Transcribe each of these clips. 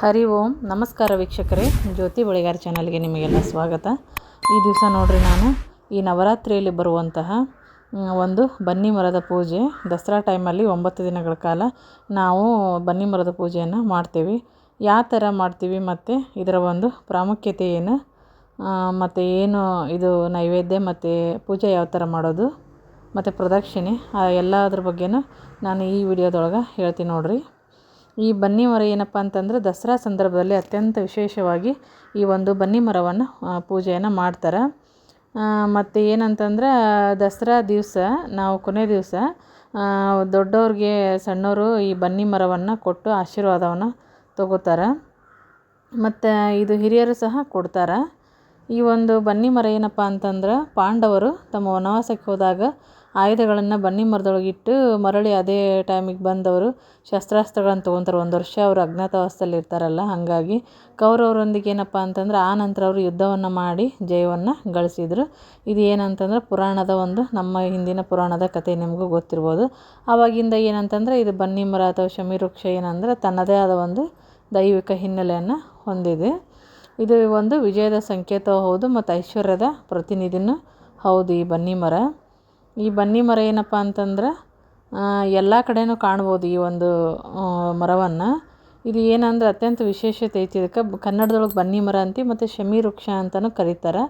ಹರಿ ಓಂ. ನಮಸ್ಕಾರ ವೀಕ್ಷಕರೇ. ಜ್ಯೋತಿ ಬಳಿಗಾರ ಚಾನಲ್ಗೆ ನಿಮಗೆಲ್ಲ ಸ್ವಾಗತ. ಈ ದಿವಸ ನೋಡ್ರಿ ನಾನು, ಈ ನವರಾತ್ರಿಯಲ್ಲಿ ಬರುವಂತಹ ಒಂದು ಬನ್ನಿ ಮರದ ಪೂಜೆ. ದಸರಾ ಟೈಮಲ್ಲಿ ಒಂಬತ್ತು ದಿನಗಳ ಕಾಲ ನಾವು ಬನ್ನಿ ಮರದ ಪೂಜೆಯನ್ನು ಮಾಡ್ತೀವಿ. ಯಾವ ಥರ ಮಾಡ್ತೀವಿ ಮತ್ತು ಇದರ ಒಂದು ಪ್ರಾಮುಖ್ಯತೆ ಏನು ಮತ್ತು ಏನು ಇದು ನೈವೇದ್ಯ ಮತ್ತು ಪೂಜೆ ಯಾವ ಥರ ಮಾಡೋದು? ಮತ್ತು ಪ್ರದಕ್ಷಿಣೆ ಎಲ್ಲದ್ರ ಬಗ್ಗೆನೂ ನಾನು ಈ ವಿಡಿಯೋದೊಳಗೆ ಹೇಳ್ತೀನಿ ನೋಡ್ರಿ. ಈ ಬನ್ನಿ ಮರ ಏನಪ್ಪ ಅಂತಂದ್ರೆ ದಸರಾ ಸಂದರ್ಭದಲ್ಲಿ ಅತ್ಯಂತ ವಿಶೇಷವಾಗಿ ಈ ಒಂದು ಬನ್ನಿ ಮರವನ್ನು ಪೂಜೆಯನ್ನು ಮಾಡ್ತಾರೆ. ಮತ್ತು ಏನಂತಂದ್ರೆ ದಸರಾ ದಿವಸ, ನಾವು ಕೊನೆ ದಿವಸ ದೊಡ್ಡವ್ರಿಗೆ, ಸಣ್ಣವರು ಈ ಬನ್ನಿ ಮರವನ್ನು ಕೊಟ್ಟು ಆಶೀರ್ವಾದವನ್ನು ತಗೋತಾರೆ. ಮತ್ತು ಇದು ಹಿರಿಯರು ಸಹ ಕೊಡ್ತಾರೆ. ಈ ಒಂದು ಬನ್ನಿ ಮರ ಏನಪ್ಪ ಅಂತಂದ್ರೆ, ಪಾಂಡವರು ತಮ್ಮ ವನವಾಸಕ್ಕೆ ಹೋದಾಗ ಆಯುಧಗಳನ್ನು ಬನ್ನಿ ಮರದೊಳಗಿಟ್ಟು ಮರಳಿ ಅದೇ ಟೈಮಿಗೆ ಬಂದವರು ಶಸ್ತ್ರಾಸ್ತ್ರಗಳನ್ನು ತೊಗೊತಾರೆ. ಒಂದು ವರ್ಷ ಅವರು ಅಜ್ಞಾತವಾಸದಲ್ಲಿ ಇರ್ತಾರಲ್ಲ, ಹಾಗಾಗಿ ಕೌರವರೊಂದಿಗೆ ಏನಪ್ಪ ಅಂತಂದ್ರೆ ಆ ನಂತರ ಅವರು ಯುದ್ಧವನ್ನು ಮಾಡಿ ಜಯವನ್ನು ಗಳಿಸಿದರು. ಇದು ಏನಂತಂದ್ರೆ ಪುರಾಣದ ಒಂದು, ನಮ್ಮ ಹಿಂದಿನ ಪುರಾಣದ ಕಥೆ ನಿಮಗೂ ಗೊತ್ತಿರ್ಬೋದು. ಆವಾಗಿಂದ ಏನಂತಂದ್ರೆ ಇದು ಬನ್ನಿ ಮರ ಅಥವಾ ಶಮೀವೃಕ್ಷ ಏನಂದ್ರೆ ತನ್ನದೇ ಆದ ಒಂದು ದೈವಿಕ ಹಿನ್ನೆಲೆಯನ್ನು ಹೊಂದಿದೆ. ಇದು ಒಂದು ವಿಜಯದ ಸಂಕೇತವೂ ಹೌದು ಮತ್ತು ಐಶ್ವರ್ಯದ ಪ್ರತಿನಿಧಿನೂ ಹೌದು ಈ ಬನ್ನಿ ಮರ. ಈ ಬನ್ನಿ ಮರ ಏನಪ್ಪ ಅಂತಂದ್ರೆ ಎಲ್ಲ ಕಡೆನೂ ಕಾಣ್ಬೋದು ಈ ಒಂದು ಮರವನ್ನು. ಇದು ಏನಂದ್ರೆ ಅತ್ಯಂತ ವಿಶೇಷತೆ ಐತಿ ಇದಕ್ಕೆ. ಕನ್ನಡದೊಳಗೆ ಬನ್ನಿ ಮರ ಅಂತೀವಿ ಮತ್ತು ಶಮಿ ವೃಕ್ಷ ಅಂತಲೂ ಕರೀತಾರೆ.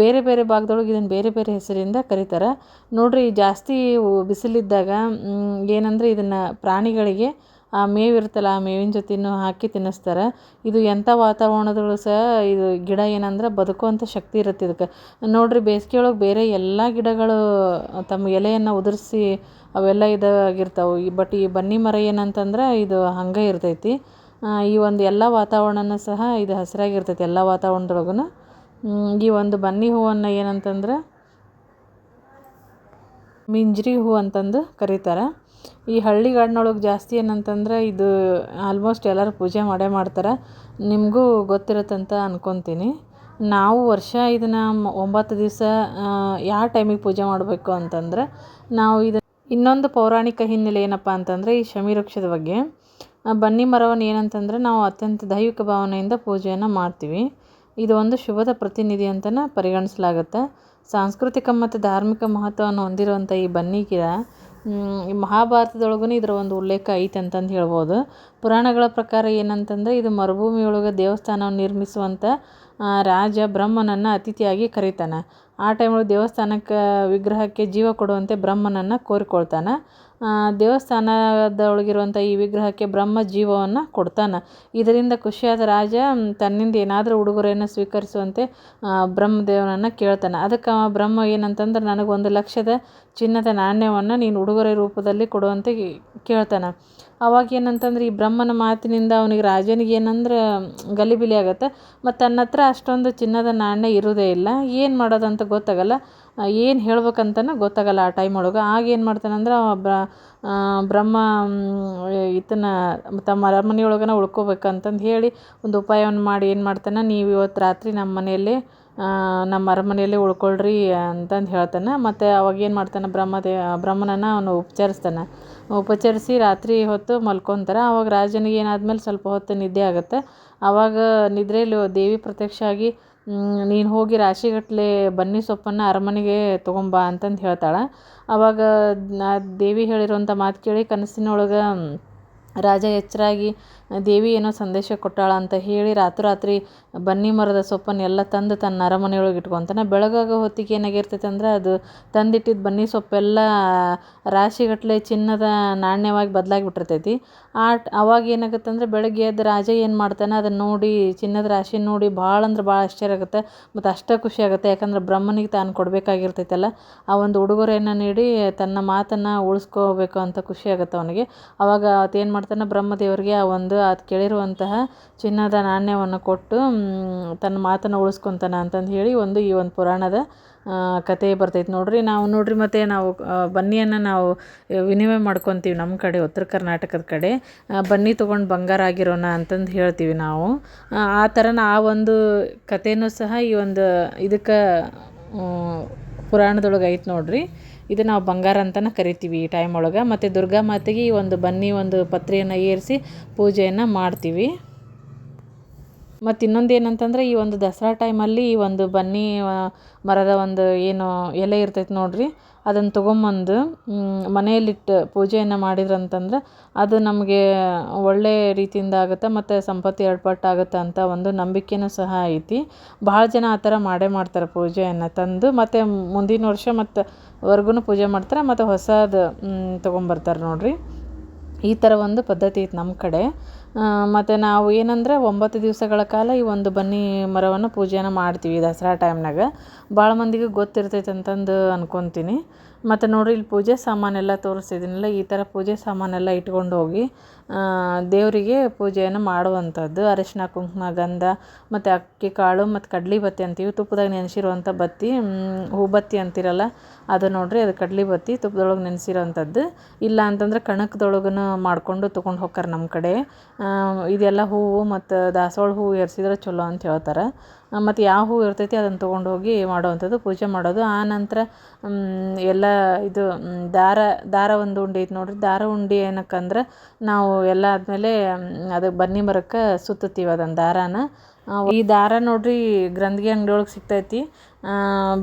ಬೇರೆ ಬೇರೆ ಭಾಗದೊಳಗೆ ಇದನ್ನು ಬೇರೆ ಬೇರೆ ಹೆಸರಿಂದ ಕರೀತಾರೆ. ನೋಡಿರಿ, ಜಾಸ್ತಿ ಬಿಸಿಲಿದ್ದಾಗ ಏನಂದ್ರೆ ಇದನ್ನು ಪ್ರಾಣಿಗಳಿಗೆ ಆ ಮೇವು ಇರುತ್ತಲ್ಲ ಆ ಮೇವಿನ ಜೊತೆನೂ ಹಾಕಿ ತಿನ್ನಿಸ್ತಾರೆ. ಇದು ಎಂಥ ವಾತಾವರಣದಲ್ಲೂ ಸಹ ಇದು ಗಿಡ ಏನಂದ್ರೆ ಬದುಕುವಂಥ ಶಕ್ತಿ ಇರುತ್ತೆ ಇದಕ್ಕೆ. ನೋಡಿರಿ ಬೇಸಿಗೆ ಒಳಗೆ ಬೇರೆ ಎಲ್ಲ ಗಿಡಗಳು ತಮ್ಮ ಎಲೆಯನ್ನು ಉದುರಿಸಿ ಅವೆಲ್ಲ ಇದಾಗಿರ್ತಾವೆ. ಈ ಬಟ್ ಈ ಬನ್ನಿ ಮರ ಏನಂತಂದ್ರೆ ಇದು ಹಂಗೆ ಇರ್ತೈತಿ. ಈ ಒಂದು ಎಲ್ಲ ವಾತಾವರಣನೂ ಸಹ ಇದು ಹಸಿರಾಗಿರ್ತೈತಿ ಎಲ್ಲ ವಾತಾವರಣದೊಳಗೂ ಈ ಒಂದು ಬನ್ನಿ ಹೂವನ್ನು ಏನಂತಂದ್ರೆ ಮಿಂಜ್ರಿ ಹೂ ಅಂತಂದು ಕರೀತಾರೆ. ಈ ಹಳ್ಳಿಗಾಡಿನೊಳಗೆ ಜಾಸ್ತಿ ಏನಂತಂದ್ರೆ ಇದು ಆಲ್ಮೋಸ್ಟ್ ಎಲ್ಲರೂ ಪೂಜೆ ಮಾಡೇ ಮಾಡ್ತಾರೆ. ನಿಮಗೂ ಗೊತ್ತಿರುತ್ತಂತ ಅಂದ್ಕೊತೀನಿ ನಾವು ವರ್ಷ ಇದನ್ನು ಒಂಬತ್ತು ದಿವಸ ಯಾವ ಟೈಮಿಗೆ ಪೂಜೆ ಮಾಡಬೇಕು ಅಂತಂದ್ರೆ ನಾವು ಇದು, ಇನ್ನೊಂದು ಪೌರಾಣಿಕ ಹಿನ್ನೆಲೆ ಏನಪ್ಪ ಅಂತಂದರೆ ಈ ಶಮಿ ವೃಕ್ಷದ ಬಗ್ಗೆ. ಬನ್ನಿ ಮರವನ್ನು ಏನಂತಂದ್ರೆ ನಾವು ಅತ್ಯಂತ ದೈವಿಕ ಭಾವನೆಯಿಂದ ಪೂಜೆಯನ್ನು ಮಾಡ್ತೀವಿ. ಇದು ಒಂದು ಶುಭದ ಪ್ರತಿನಿಧಿ ಅಂತಲೇ ಪರಿಗಣಿಸಲಾಗುತ್ತೆ. ಸಾಂಸ್ಕೃತಿಕ ಮತ್ತು ಧಾರ್ಮಿಕ ಮಹತ್ವವನ್ನು ಹೊಂದಿರುವಂಥ ಈ ಬನ್ನಿ ಗಿಡ ಈ ಮಹಾಭಾರತದೊಳಗೂ ಇದರ ಒಂದು ಉಲ್ಲೇಖ ಐತೆ ಅಂತಂದು ಹೇಳ್ಬೋದು. ಪುರಾಣಗಳ ಪ್ರಕಾರ ಏನಂತಂದರೆ, ಇದು ಮರುಭೂಮಿಯೊಳಗೆ ದೇವಸ್ಥಾನವನ್ನು ನಿರ್ಮಿಸುವಂಥ ರಾಜ ಬ್ರಹ್ಮನನ್ನು ಅತಿಥಿಯಾಗಿ ಕರೀತಾನೆ. ಆ ಟೈಮಲ್ಲಿ ದೇವಸ್ಥಾನಕ್ಕೆ ವಿಗ್ರಹಕ್ಕೆ ಜೀವ ಕೊಡುವಂತೆ ಬ್ರಹ್ಮನನ್ನು ಕೋರಿಕೊಳ್ತಾನೆ. ದೇವಸ್ಥಾನದೊಳಗಿರುವಂಥ ಈ ವಿಗ್ರಹಕ್ಕೆ ಬ್ರಹ್ಮ ಜೀವವನ್ನು ಕೊಡ್ತಾನೆ. ಇದರಿಂದ ಖುಷಿಯಾದ ರಾಜ ತನ್ನಿಂದ ಏನಾದರೂ ಉಡುಗೊರೆಯನ್ನು ಸ್ವೀಕರಿಸುವಂತೆ ಬ್ರಹ್ಮದೇವನನ್ನು ಕೇಳ್ತಾನೆ. ಅದಕ್ಕೆ ಬ್ರಹ್ಮ ಏನಂತಂದ್ರೆ, ನನಗೊಂದು ಲಕ್ಷದ ಚಿನ್ನದ ನಾಣ್ಯವನ್ನು ನೀನು ಉಡುಗೊರೆ ರೂಪದಲ್ಲಿ ಕೊಡುವಂತೆ ಕೇಳ್ತಾನೆ. ಅವಾಗ ಏನಂತಂದ್ರೆ ಈ ಬ್ರಹ್ಮನ ಮಾತಿನಿಂದ ಅವನಿಗೆ ರಾಜನಿಗೆ ಏನಂದ್ರೆ ಗಲಿಬಿಲಿ ಆಗತ್ತೆ. ಮತ್ತು ತನ್ನ ಹತ್ರ ಅಷ್ಟೊಂದು ಚಿನ್ನದ ನಾಣ್ಯ ಇರೋದೇ ಇಲ್ಲ. ಏನು ಮಾಡೋದಂತ ಗೊತ್ತಾಗಲ್ಲ. ಏನು ಹೇಳ್ಬೇಕಂತನೂ ಗೊತ್ತಾಗಲ್ಲ ಆ ಟೈಮ್ ಒಳಗೆ. ಆಗ ಏನು ಮಾಡ್ತಾನಂದ್ರೆ ಅವ ಬ್ರ ಬ್ರಹ್ಮ ಈತನ ತಮ್ಮ ಅರಮನೆಯೊಳಗನ ಉಳ್ಕೋಬೇಕಂತಂದು ಹೇಳಿ ಒಂದು ಉಪಾಯವನ್ನು ಮಾಡಿ ಏನು ಮಾಡ್ತಾನೆ, ನೀವು ಇವತ್ತು ರಾತ್ರಿ ನಮ್ಮ ಮನೆಯಲ್ಲೇ ನಮ್ಮ ಅರಮನೆಯಲ್ಲೇ ಉಳ್ಕೊಳ್ರಿ ಅಂತಂದು ಹೇಳ್ತಾನೆ. ಮತ್ತು ಅವಾಗ ಏನು ಮಾಡ್ತಾನೆ ಬ್ರಹ್ಮದೇ, ಬ್ರಹ್ಮನನ್ನ ಅವನು ಉಪಚರಿಸ್ತಾನೆ. ಉಪಚರಿಸಿ ರಾತ್ರಿ ಹೊತ್ತು ಮಲ್ಕೊತಾರೆ. ಅವಾಗ ರಾಜನಿಗೆ ಏನಾದ್ಮೇಲೆ ಸ್ವಲ್ಪ ಹೊತ್ತು ನಿದ್ದೆ ಆಗುತ್ತೆ. ಆವಾಗ ನಿದ್ರೆಯಲ್ಲಿ ದೇವಿ ಪ್ರತ್ಯಕ್ಷ ಆಗಿ ನೀನು ಹೋಗಿ ರಾಶಿಗಟ್ಟಲೆ ಬನ್ನಿ ಸೊಪ್ಪನ್ನು ಅರಮನೆಗೆ ತೊಗೊಂಬಾ ಅಂತಂದು ಹೇಳ್ತಾಳೆ. ಆವಾಗ ದೇವಿ ಹೇಳಿರುವಂಥ ಮಾತು ಕೇಳಿ ಕನಸಿನೊಳಗೆ ರಾಜ ಎಚ್ಚರಾಗಿ ದೇವಿ ಏನೋ ಸಂದೇಶ ಕೊಟ್ಟಾಳ ಅಂತ ಹೇಳಿ ರಾತ್ರಿ ಬನ್ನಿ ಮರದ ಸೊಪ್ಪನ್ನು ಎಲ್ಲ ತಂದು ತನ್ನ ಅರಮನೆಯೊಳಗೆ ಇಟ್ಕೊತಾನೆ. ಬೆಳಗಾಗೋ ಹೊತ್ತಿಗೆ ಏನಾಗಿರ್ತೈತೆ ಅಂದ್ರೆ ಅದು ತಂದಿಟ್ಟಿದ್ದ ಬನ್ನಿ ಸೊಪ್ಪೆಲ್ಲ ರಾಶಿಗಟ್ಟಲೆ ಚಿನ್ನದ ನಾಣ್ಯವಾಗಿ ಬದಲಾಗಿಬಿಟ್ಟಿರ್ತೈತಿ. ಆ ಟ್- ಅವಾಗ ಏನಾಗುತ್ತೆ ಅಂದ್ರೆ ಬೆಳಗ್ಗೆ ಎದ್ದು ರಾಜ ಏನು ಮಾಡ್ತಾನೆ ಅದನ್ನು ನೋಡಿ, ಚಿನ್ನದ ರಾಶಿ ನೋಡಿ ಭಾಳ ಅಂದ್ರೆ ಭಾಳ ಆಶ್ಚರ್ಯ ಆಗುತ್ತೆ ಮತ್ತು ಅಷ್ಟೇ ಖುಷಿ ಆಗುತ್ತೆ. ಯಾಕಂದ್ರೆ ಬ್ರಹ್ಮನಿಗೆ ತಾನು ಕೊಡಬೇಕಾಗಿರ್ತೈತಲ್ಲ, ಆ ಒಂದು ಉಡುಗೊರೆಯನ್ನು ನೀಡಿ ತನ್ನ ಮಾತನ್ನು ಉಳಿಸ್ಕೋಬೇಕು ಅಂತ ಖುಷಿ ಆಗುತ್ತೆ ಅವನಿಗೆ. ಅವಾಗ ಏನು ಮಾಡ್ತಾನೆ ಬ್ರಹ್ಮದೇವರಿಗೆ ಆ ಒಂದು ಅದು ಕೇಳಿರುವಂತಹ ಚಿನ್ನದ ನಾಣ್ಯವನ್ನು ಕೊಟ್ಟು ತನ್ನ ಮಾತನ್ನು ಉಳಿಸ್ಕೊತಾನ ಅಂತಂದು ಹೇಳಿ ಒಂದು ಈ ಒಂದು ಪುರಾಣದ ಕತೆ ಬರ್ತೈತೆ ನೋಡ್ರಿ. ನಾವು ನೋಡ್ರಿ ಮತ್ತು ನಾವು ಬನ್ನಿಯನ್ನು ನಾವು ವಿನಿಮಯ ಮಾಡ್ಕೊತೀವಿ ನಮ್ಮ ಕಡೆ ಉತ್ತರ ಕರ್ನಾಟಕದ ಕಡೆ. ಬನ್ನಿ ತೊಗೊಂಡು ಬಂಗಾರ ಆಗಿರೋಣ ಅಂತಂದು ಹೇಳ್ತೀವಿ ನಾವು. ಆ, ಥರ ಥರನ ಆ ಒಂದು ಕಥೆನೂ ಸಹ ಈ ಒಂದು ಇದಕ್ಕೆ ಪುರಾಣದೊಳಗೆ ಐತೆ ನೋಡ್ರಿ. ಇದು ನಾವು ಬಂಗಾರ ಅಂತಲೇ ಕರಿತೀವಿ ಈ ಟೈಮ್ ಒಳಗೆ. ಮತ್ತು ದುರ್ಗಾ ಮಾತೆಗೆ ಒಂದು ಬನ್ನಿ ಒಂದು ಪತ್ರೆಯನ್ನು ಏರಿಸಿ ಪೂಜೆಯನ್ನು ಮಾಡ್ತೀವಿ. ಮತ್ತು ಇನ್ನೊಂದು ಏನಂತಂದ್ರೆ ಈ ಒಂದು ದಸರಾ ಟೈಮಲ್ಲಿ ಈ ಒಂದು ಬನ್ನಿ ಮರದ ಒಂದು ಏನು ಎಲೆ ಇರ್ತೈತೆ ನೋಡಿರಿ ಅದನ್ನು ತೊಗೊಂಬಂದು ಮನೆಯಲ್ಲಿಟ್ಟು ಪೂಜೆಯನ್ನು ಮಾಡಿದ್ರಂತಂದ್ರೆ ಅದು ನಮಗೆ ಒಳ್ಳೆ ರೀತಿಯಿಂದ ಆಗುತ್ತೆ ಮತ್ತು ಸಂಪತ್ತು ಎರಡು ಅಂತ ಒಂದು ನಂಬಿಕೆನೂ ಸಹ ಐತಿ. ಭಾಳ ಜನ ಆ ಥರ ಮಾಡೇ ಮಾಡ್ತಾರೆ ಪೂಜೆಯನ್ನು ತಂದು, ಮತ್ತು ಮುಂದಿನ ವರ್ಷ ಮತ್ತು ವರ್ಗು ಪೂಜೆ ಮಾಡ್ತಾರೆ, ಮತ್ತು ಹೊಸದು ತೊಗೊಂಬರ್ತಾರೆ ನೋಡ್ರಿ. ಈ ಥರ ಒಂದು ಪದ್ಧತಿ ಐತೆ ನಮ್ಮ ಕಡೆ. ಮತ್ತು ನಾವು ಏನಂದ್ರೆ ಒಂಬತ್ತು ದಿವಸಗಳ ಕಾಲ ಈ ಒಂದು ಬನ್ನಿ ಮರವನ್ನು ಪೂಜೆಯನ್ನು ಮಾಡ್ತೀವಿ ದಸರಾ ಟೈಮ್ನಾಗ. ಭಾಳ ಮಂದಿಗೆ ಗೊತ್ತಿರ್ತೈತೆ ಅಂತಂದು ಅನ್ಕೊತೀನಿ. ಮತ್ತು ನೋಡಿರಿ, ಇಲ್ಲಿ ಪೂಜೆ ಸಾಮಾನೆಲ್ಲ ತೋರಿಸ್ತಿದ್ದೀನಲ್ಲ ಈ ಥರ ಪೂಜೆ ಸಾಮಾನೆಲ್ಲ ಇಟ್ಕೊಂಡು ಹೋಗಿ ದೇವರಿಗೆ ಪೂಜೆಯನ್ನು ಮಾಡುವಂಥದ್ದು. ಅರಿಶಿನ, ಕುಂಕುಮ, ಗಂಧ, ಮತ್ತು ಅಕ್ಕಿ, ಕಾಳು, ಮತ್ತು ಕಡ್ಲಿ ಬತ್ತಿ ಅಂತೀವಿ. ತುಪ್ಪದಾಗ ನೆನೆಸಿರುವಂಥ ಬತ್ತಿ ಹೂಬತ್ತಿ ಅಂತಿರಲ್ಲ, ಅದು ನೋಡಿರಿ, ಅದು ಕಡ್ಲಿ ಬತ್ತಿ ತುಪ್ಪದೊಳಗೆ ನೆನೆಸಿರುವಂಥದ್ದು ಇಲ್ಲ ಅಂತಂದ್ರೆ ಕಣಕ್ದೊಳಗೂನು ಮಾಡಿಕೊಂಡು ತೊಗೊಂಡು ಹೋಗ್ತಾರೆ ನಮ್ಮ ಕಡೆ. ಇದೆಲ್ಲ ಹೂವು ಮತ್ತು ದಾಸವಾಳ ಹೂವು ಏರ್ಸಿದ್ರೆ ಚಲೋ ಅಂತ ಹೇಳ್ತಾರೆ. ಮತ್ತು ಯಾವ ಹೂವು ಇರ್ತೈತಿ ಅದನ್ನು ತೊಗೊಂಡು ಹೋಗಿ ಮಾಡುವಂಥದ್ದು, ಪೂಜೆ ಮಾಡೋದು. ಆ ನಂತರ ಎಲ್ಲ ಇದು ದಾರ ದಾರ ಒಂದು ಉಂಡೆ ಐತೆ ನೋಡಿರಿ. ದಾರ ಉಂಡೆ ಏನಕ್ಕಂದ್ರೆ ನಾವು ಎಲ್ಲ ಆದಮೇಲೆ ಅದು ಬನ್ನಿ ಮರಕ್ಕೆ ಸುತ್ತುತ್ತೀವಿ ಅದನ್ನು ದಾರಾನ. ಈ ದಾರ ನೋಡಿರಿ ಗ್ರಂಥಿಗೆ ಅಂಗಡಿ ಸಿಗ್ತೈತಿ.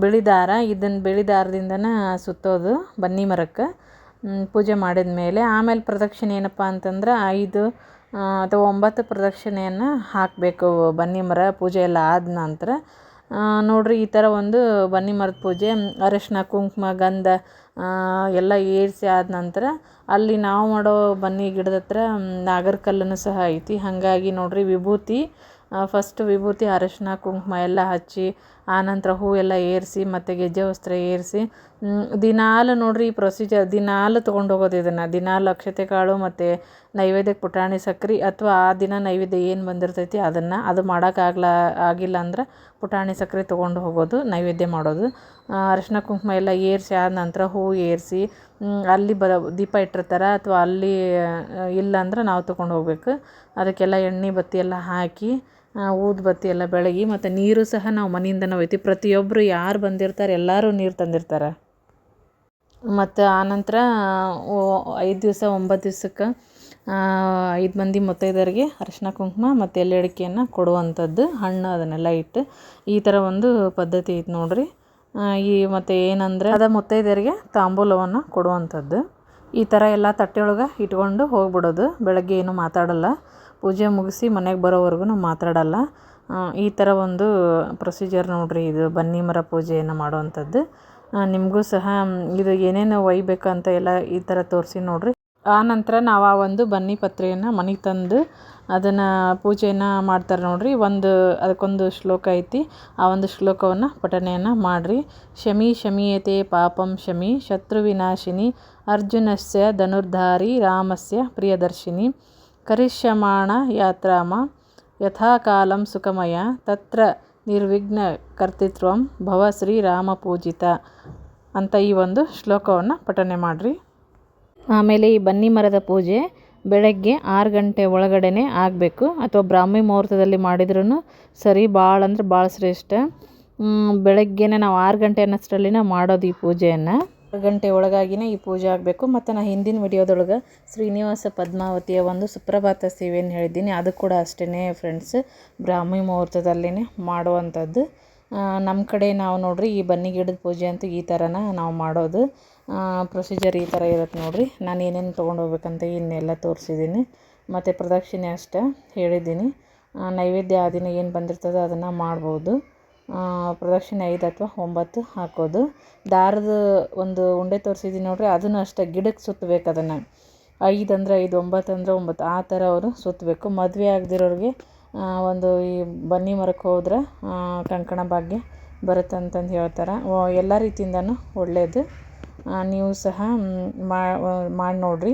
ಬಿಳಿ ದಾರ ಇದನ್ನು ಬಿಳಿ ದಾರದಿಂದನೇ ಸುತ್ತೋದು ಬನ್ನಿ ಮರಕ್ಕೆ. ಪೂಜೆ ಮಾಡಿದ ಮೇಲೆ ಆಮೇಲೆ ಪ್ರದಕ್ಷಿಣೆ ಏನಪ್ಪ ಅಂತಂದ್ರೆ ಐದು ಅಥವಾ ಒಂಬತ್ತು ಪ್ರದಕ್ಷಿಣೆಯನ್ನು ಹಾಕಬೇಕು ಬನ್ನಿ ಮರ ಪೂಜೆ ಎಲ್ಲ ಆದ ನಂತರ. ನೋಡಿರಿ ಈ ಥರ ಒಂದು ಬನ್ನಿ ಮರದ ಪೂಜೆ ಅರಶಿನ ಕುಂಕುಮ, ಗಂಧ ಎಲ್ಲ ಏರಿಸಿ ಆದ ನಂತರ ಅಲ್ಲಿ ನಾವು ಮಾಡೋ ಬನ್ನಿ ಗಿಡದ ಹತ್ರ ನಾಗರ ಕಲ್ಲನ್ನು ಸಹ ಐತಿ. ಹಾಗಾಗಿ ನೋಡ್ರಿ ವಿಭೂತಿ ಫಸ್ಟ್ ವಿಭೂತಿ, ಅರಶಿನ, ಕುಂಕುಮ ಎಲ್ಲ ಹಚ್ಚಿ ಆನಂತರ ಎಲ್ಲ ಏರಿಸಿ ಮತ್ತು ಗೆಜ್ಜೆ ವಸ್ತ್ರ ಏರಿಸಿ ದಿನಾಲು ನೋಡಿರಿ ಈ ಪ್ರೊಸೀಜರ್ ದಿನಾಲು ತೊಗೊಂಡು ಹೋಗೋದು ಇದನ್ನು. ದಿನಾಲು ಅಕ್ಷತೆ ಕಾಳು ಮತ್ತು ನೈವೇದ್ಯಕ್ಕೆ ಪುಟಾಣಿ ಸಕ್ರೆ ಅಥವಾ ಆ ದಿನ ನೈವೇದ್ಯ ಏನು ಬಂದಿರ್ತೈತಿ ಅದನ್ನು, ಅದು ಮಾಡೋಕ್ಕಾಗ್ಲ ಆಗಿಲ್ಲ ಅಂದ್ರೆ ಪುಟಾಣಿ ಸಕ್ಕರೆ ತೊಗೊಂಡು ಹೋಗೋದು, ನೈವೇದ್ಯ ಮಾಡೋದು. ಅರಶಿನ ಕುಂಕುಮ ಎಲ್ಲ ಏರಿಸಿ ಆದ ನಂತರ ಹೂವು ಏರಿಸಿ ಅಲ್ಲಿ ಬ, ದೀಪ ಇಟ್ಟಿರ್ತಾರೆ ಅಥವಾ ಅಲ್ಲಿ ಇಲ್ಲ ಅಂದ್ರೆ ನಾವು ತೊಗೊಂಡು ಹೋಗ್ಬೇಕು. ಅದಕ್ಕೆಲ್ಲ ಎಣ್ಣೆ ಬತ್ತಿ ಎಲ್ಲ ಹಾಕಿ ಊದುಬತ್ತಿ ಎಲ್ಲ ಬೆಳಗಿ ಮತ್ತು ನೀರು ಸಹ ನಾವು ಮನೆಯಿಂದನೇ ಒಯ್ತೀವಿ. ಪ್ರತಿಯೊಬ್ಬರು ಯಾರು ಬಂದಿರ್ತಾರೆ ಎಲ್ಲರೂ ನೀರು ತಂದಿರ್ತಾರೆ. ಮತ್ತು ಆನಂತರ ಐದು ದಿವಸ, ಒಂಬತ್ತು ದಿವ್ಸಕ್ಕೆ ಐದು ಮಂದಿ ಮುತ್ತೈದೆಯರಿಗೆ ಅರಿಶಿನ ಕುಂಕುಮ ಮತ್ತು ಎಲೆ ಅಡಿಕೆಯನ್ನು ಕೊಡುವಂಥದ್ದು, ಹಣ್ಣು ಅದನ್ನೆಲ್ಲ ಇಟ್ಟು ಈ ಥರ ಒಂದು ಪದ್ಧತಿ ಐತೆ ನೋಡಿರಿ. ಈ ಮತ್ತು ಏನಂದರೆ ಅದ ಮುತ್ತೈದೆಯರಿಗೆ ತಾಂಬೂಲವನ್ನು ಕೊಡುವಂಥದ್ದು. ಈ ಥರ ಎಲ್ಲ ತಟ್ಟೆಯೊಳಗೆ ಇಟ್ಕೊಂಡು ಹೋಗ್ಬಿಡೋದು. ಬೆಳಗ್ಗೆ ಏನು ಮಾತಾಡಲ್ಲ. ಪೂಜೆ ಮುಗಿಸಿ ಮನೆಗೆ ಬರೋವರೆಗೂ ಮಾತಾಡಲ್ಲ. ಈ ಥರ ಒಂದು ಪ್ರೊಸೀಜರ್ ನೋಡ್ರಿ, ಇದು ಬನ್ನಿ ಮರ ಪೂಜೆಯನ್ನು ಮಾಡುವಂಥದ್ದು. ನಿಮಗೂ ಸಹ ಇದು ಏನೇನು ಒಯ್ಬೇಕಂತ ಎಲ್ಲ ಈ ಥರ ತೋರಿಸಿ ನೋಡಿರಿ. ಆ ನಂತರ ನಾವು ಆ ಒಂದು ಬನ್ನಿ ಪತ್ರೆಯನ್ನು ಮನೆಗೆ ತಂದು ಅದನ್ನು ಪೂಜೆಯನ್ನು ಮಾಡ್ತಾರೆ ನೋಡ್ರಿ. ಒಂದು, ಅದಕ್ಕೊಂದು ಶ್ಲೋಕ ಐತಿ. ಆ ಒಂದು ಶ್ಲೋಕವನ್ನು ಪಠಣೆಯನ್ನು ಮಾಡಿರಿ. ಶಮಿ ಶಮೀಯತೆ ಪಾಪಂ ಶಮಿ ಶತ್ರುವಿನಾಶಿನಿ ಅರ್ಜುನಸ್ಯ ಧನುರ್ಧಾರಿ, ರಾಮಸ್ಯ ಪ್ರಿಯದರ್ಶಿನಿ. ಕರಿಷ್ಯಮಾಣ ಯಾತ್ರಾಮ, ಯಥಾಕಾಲಂ ಸುಖಮಯ, ತತ್ರ ನಿರ್ವಿಘ್ನ ಕರ್ತಿತ್ವಂ ಭವ ಶ್ರೀರಾಮ ಪೂಜಿತ ಅಂತ ಈ ಒಂದು ಶ್ಲೋಕವನ್ನು ಪಠನೆ ಮಾಡಿರಿ. ಆಮೇಲೆ ಈ ಬನ್ನಿ ಮರದ ಪೂಜೆ ಬೆಳಗ್ಗೆ ಆರು ಗಂಟೆ ಒಳಗಡೆನೆ ಆಗಬೇಕು. ಅಥವಾ ಬ್ರಾಹ್ಮಿ ಮುಹೂರ್ತದಲ್ಲಿ ಮಾಡಿದ್ರೂ ಸರಿ, ಭಾಳ ಅಂದ್ರೆ ಭಾಳ ಶ್ರೇಷ್ಠ. ಬೆಳಗ್ಗೆನೇ ನಾವು ಆರು ಗಂಟೆ ಅನ್ನೋಷ್ಟರಲ್ಲಿನ ಮಾಡೋದು ಈ ಪೂಜೆಯನ್ನು. ಗಂಟೆ ಒಳಗಾಗಿನೇ ಈ ಪೂಜೆ ಆಗಬೇಕು. ಮತ್ತು ನಾನು ಹಿಂದಿನ ವಿಡಿಯೋದೊಳಗೆ ಶ್ರೀನಿವಾಸ ಪದ್ಮಾವತಿಯ ಒಂದು ಸುಪ್ರಭಾತ ಸೇವೆಯನ್ನು ಹೇಳಿದ್ದೀನಿ. ಅದು ಕೂಡ ಅಷ್ಟೇ ಫ್ರೆಂಡ್ಸ್ ಬ್ರಾಹ್ಮಿ ಮುಹೂರ್ತದಲ್ಲೇ ಮಾಡುವಂಥದ್ದು. ನಮ್ಮ ಕಡೆ ನಾವು ನೋಡ್ರಿ ಈ ಬನ್ನಿ ಗಿಡದ ಪೂಜೆ ಅಂತೂ ಈ ಥರನ ನಾವು ಮಾಡೋದು. ಪ್ರೊಸೀಜರ್ ಈ ಥರ ಇರುತ್ತೆ ನೋಡಿರಿ. ನಾನು ಏನೇನು ತೊಗೊಂಡು ಹೋಗ್ಬೇಕಂತ ಇನ್ನೆಲ್ಲ ತೋರಿಸಿದ್ದೀನಿ. ಮತ್ತು ಪ್ರದಕ್ಷಿಣೆ ಅಷ್ಟೇ ಹೇಳಿದ್ದೀನಿ. ನೈವೇದ್ಯ ಆ ದಿನ ಏನು ಬಂದಿರ್ತದೋ ಅದನ್ನು ಮಾಡ್ಬೋದು. ಪ್ರದಕ್ಷಿಣೆ ಐದು ಅಥವಾ ಒಂಬತ್ತು ಹಾಕೋದು. ದಾರದ ಒಂದು ಉಂಡೆ ತೋರಿಸಿದ್ದೀನಿ ನೋಡಿರಿ, ಅದನ್ನು ಅಷ್ಟೇ ಗಿಡಕ್ಕೆ ಸುತ್ತಬೇಕು ಅದನ್ನು. ಐದು ಅಂದರೆ ಐದು, ಒಂಬತ್ತು ಅಂದರೆ ಒಂಬತ್ತು, ಆ ಥರ ಅವರು ಸುತ್ತಬೇಕು. ಮದುವೆ ಆಗದಿರೋರಿಗೆ ಒಂದು ಈ ಬನ್ನಿ ಮರಕ್ಕೆ ಹೋದ್ರೆ ಕಂಕಣ ಭಾಗ್ಯ ಬರುತ್ತೆ ಅಂತಂದು ಹೇಳ್ತಾರೆ. ಎಲ್ಲ ರೀತಿಯಿಂದನೂ ಒಳ್ಳೆಯದು ನೀವು ಸಹ ಮಾಡಿ ನೋಡಿರಿ.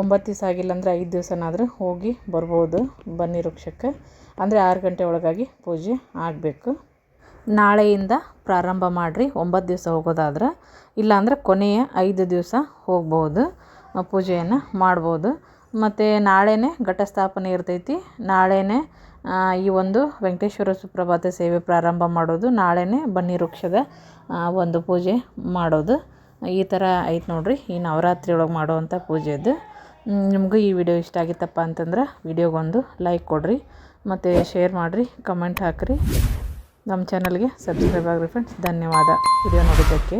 ಒಂಬತ್ತು ದಿವಸ ಆಗಿಲ್ಲ ಅಂದರೆ ಐದು ದಿವಸನಾದರೂ ಹೋಗಿ ಬರ್ಬೋದು ಬನ್ನಿ ವೃಕ್ಷಕ್ಕೆ. ಅಂದರೆ ಆರು ಗಂಟೆ ಒಳಗಾಗಿ ಪೂಜೆ ಆಗಬೇಕು. ನಾಳೆಯಿಂದ ಪ್ರಾರಂಭ ಮಾಡಿರಿ. ಒಂಬತ್ತು ದಿವಸ ಹೋಗೋದಾದ್ರೆ. ಇಲ್ಲಾಂದ್ರೆ ಕೊನೆಯ ಐದು ದಿವಸ ಹೋಗ್ಬೋದು. ಪೂಜೆಯನ್ನು ಮಾಡ್ಬೋದು. ಮತ್ತು ನಾಳೆನೇ ಘಟಸ್ಥಾಪನೆ ಇರ್ತೈತಿ. ನಾಳೆನೇ ಈ ಒಂದು ವೆಂಕಟೇಶ್ವರ ಸುಪ್ರಭಾತ ಸೇವೆ ಪ್ರಾರಂಭ ಮಾಡೋದು. ನಾಳೆನೇ ಬನ್ನಿ ವೃಕ್ಷದ ಒಂದು ಪೂಜೆ ಮಾಡೋದು. ಈ ಥರ ಐತೆ ನೋಡಿರಿ. ಈ ನವರಾತ್ರಿ ಒಳಗೆ ಮಾಡುವಂಥ ಪೂಜೆದು ನಿಮಗೂ ಈ ವಿಡಿಯೋ ಇಷ್ಟ ಆಗಿತ್ತಪ್ಪ ಅಂತಂದ್ರೆ ವಿಡಿಯೋಗೊಂದು ಲೈಕ್ ಕೊಡಿರಿ. ಮತ್ತು ಶೇರ್ ಮಾಡಿರಿ, ಕಮೆಂಟ್ ಹಾಕಿರಿ. ನಮ್ಮ ಚಾನಲ್ಗೆ ಸಬ್ಸ್ಕ್ರೈಬ್ ಆಗಿರಿ ಫ್ರೆಂಡ್ಸ್ ಧನ್ಯವಾದ. ವಿಡಿಯೋ ನೋಡಿದ್ದಕ್ಕೆ.